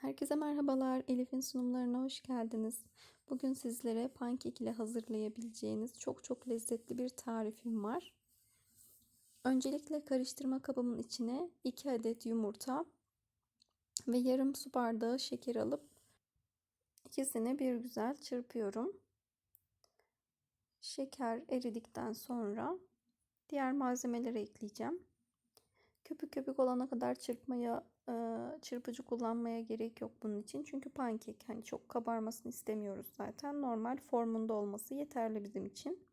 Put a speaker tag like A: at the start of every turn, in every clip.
A: Herkese merhabalar. Elif'in sunumlarına hoş geldiniz. Bugün sizlere pankek ile hazırlayabileceğiniz çok çok lezzetli bir tarifim var. Öncelikle karıştırma kabımın içine 2 adet yumurta ve yarım su bardağı şeker alıp ikisini bir güzel çırpıyorum. Şeker eridikten sonra diğer malzemeleri ekleyeceğim. Köpük köpük olana kadar çırpmaya çırpıcı kullanmaya gerek yok bunun için. Çünkü pankek hani çok kabarmasını istemiyoruz zaten. Normal formunda olması yeterli bizim için.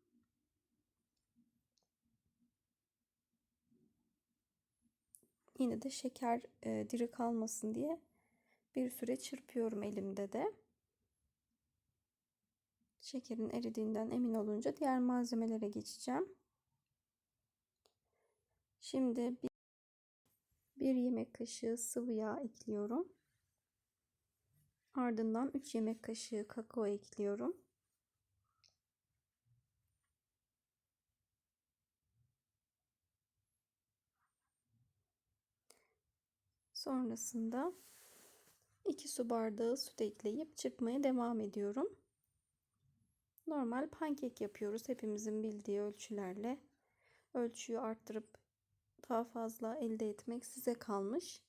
A: Yine de şeker e, diri kalmasın diye bir süre çırpıyorum elimde de. Şekerin eridiğinden emin olunca diğer malzemelere geçeceğim. Şimdi 1 yemek kaşığı sıvı yağ ekliyorum. Ardından 3 yemek kaşığı kakao ekliyorum. Sonrasında 2 su bardağı süt ekleyip çırpmaya devam ediyorum. Normal pankek yapıyoruz hepimizin bildiği ölçülerle. Ölçüyü arttırıp daha fazla elde etmek size kalmış.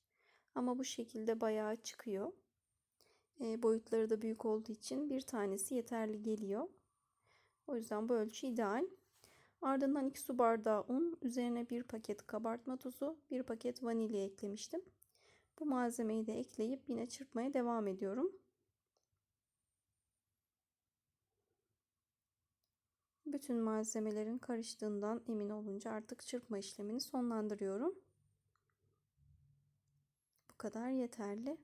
A: Ama bu şekilde bayağı çıkıyor. E, boyutları da büyük olduğu için bir tanesi yeterli geliyor. O yüzden bu ölçü ideal. Ardından 2 su bardağı un, üzerine 1 paket kabartma tozu, 1 paket vanilya eklemiştim. Bu malzemeyi de ekleyip yine çırpmaya devam ediyorum. Bütün malzemelerin karıştığından emin olunca artık çırpma işlemini sonlandırıyorum. Bu kadar yeterli.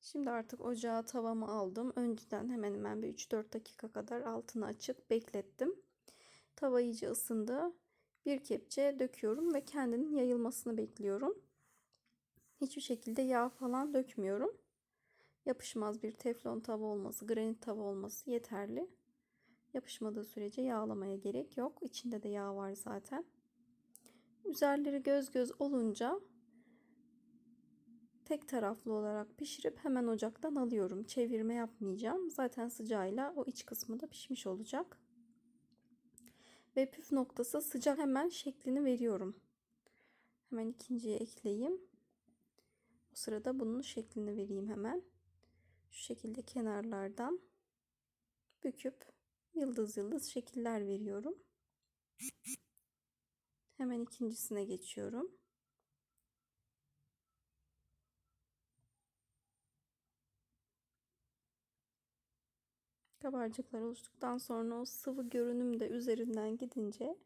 A: Şimdi artık ocağa tavamı aldım. Önceden hemen hemen bir 3-4 dakika kadar altını açık beklettim. Tava iyice ısındı. Bir kepçe döküyorum ve kendinin yayılmasını bekliyorum. Hiçbir şekilde yağ falan dökmüyorum. Yapışmaz bir teflon tava olması, granit tava olması yeterli. Yapışmadığı sürece yağlamaya gerek yok. İçinde de yağ var zaten. Üzerleri göz göz olunca tek taraflı olarak pişirip hemen ocaktan alıyorum. Çevirme yapmayacağım. Zaten sıcağıyla o iç kısmı da pişmiş olacak. Ve püf noktası sıcak hemen şeklini veriyorum. Hemen ikinciye ekleyeyim. O sırada bunun şeklini vereyim hemen. Şu şekilde kenarlardan büküp yıldız yıldız şekiller veriyorum. Hemen ikincisine geçiyorum. Kabarcıklar oluştuktan sonra o sıvı görünüm de üzerinden gidince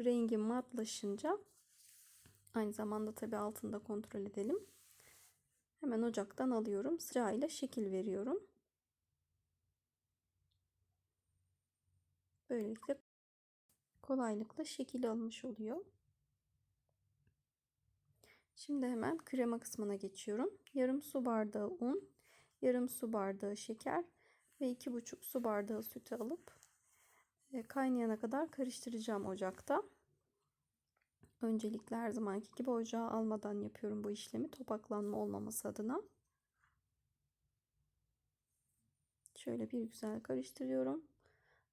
A: rengi matlaşınca aynı zamanda tabi altında kontrol edelim. Hemen ocaktan alıyorum. Sırayla şekil veriyorum. Böylelikle kolaylıkla şekil almış oluyor. Şimdi hemen krema kısmına geçiyorum. Yarım su bardağı un, yarım su bardağı şeker ve iki buçuk su bardağı sütü alıp e, kaynayana kadar karıştıracağım ocakta. Öncelikle her zamanki gibi ocağa almadan yapıyorum bu işlemi topaklanma olmaması adına. Şöyle bir güzel karıştırıyorum.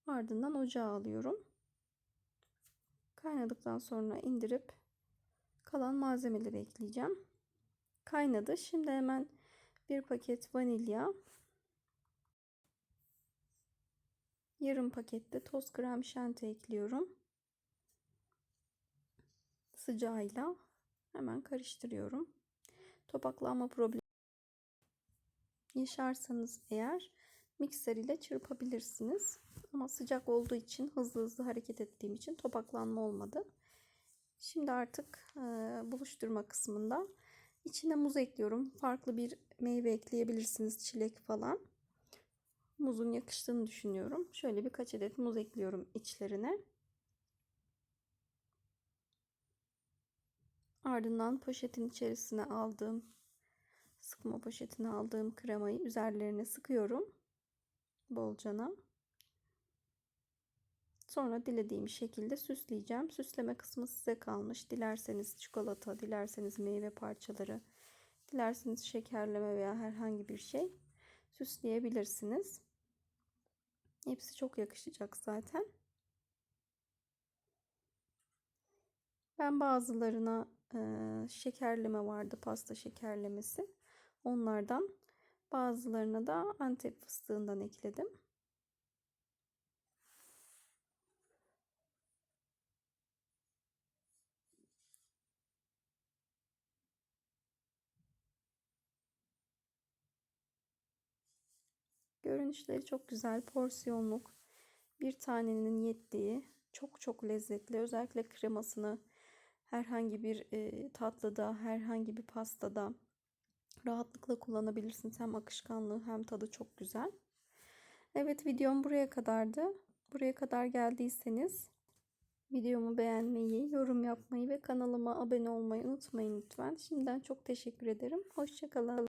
A: Ardından ocağa alıyorum. Kaynadıktan sonra indirip kalan malzemeleri ekleyeceğim. Kaynadı. Şimdi hemen bir paket vanilya, yarım pakette toz krem şanti ekliyorum. Sıcağıyla hemen karıştırıyorum. Topaklanma problemi yaşarsanız eğer mikser ile çırpabilirsiniz. Ama sıcak olduğu için hızlı hızlı hareket ettiğim için topaklanma olmadı. Şimdi artık e, buluşturma kısmında içine muz ekliyorum. Farklı bir meyve ekleyebilirsiniz. Çilek falan. Muzun yakıştığını düşünüyorum. Şöyle birkaç adet muz ekliyorum içlerine. Ardından poşetin içerisine aldığım sıkma poşetine aldığım kremayı üzerlerine sıkıyorum bolcana. Sonra dilediğim şekilde süsleyeceğim. Süsleme kısmı size kalmış. Dilerseniz çikolata, dilerseniz meyve parçaları, Dilerseniz şekerleme veya herhangi bir şey süsleyebilirsiniz. Hepsi çok yakışacak zaten. Ben bazılarına e, şekerleme vardı, pasta şekerlemesi. Onlardan bazılarına da Antep fıstığından ekledim. Görünüşleri çok güzel, porsiyonluk. Bir tanenin yettiği, çok çok lezzetli. Özellikle kremasını herhangi bir e, tatlıda, herhangi bir pastada rahatlıkla kullanabilirsiniz. Hem akışkanlığı hem tadı çok güzel. Evet videom buraya kadardı. Buraya kadar geldiyseniz videomu beğenmeyi, yorum yapmayı ve kanalıma abone olmayı unutmayın lütfen. Şimdiden çok teşekkür ederim. Hoşçakalın.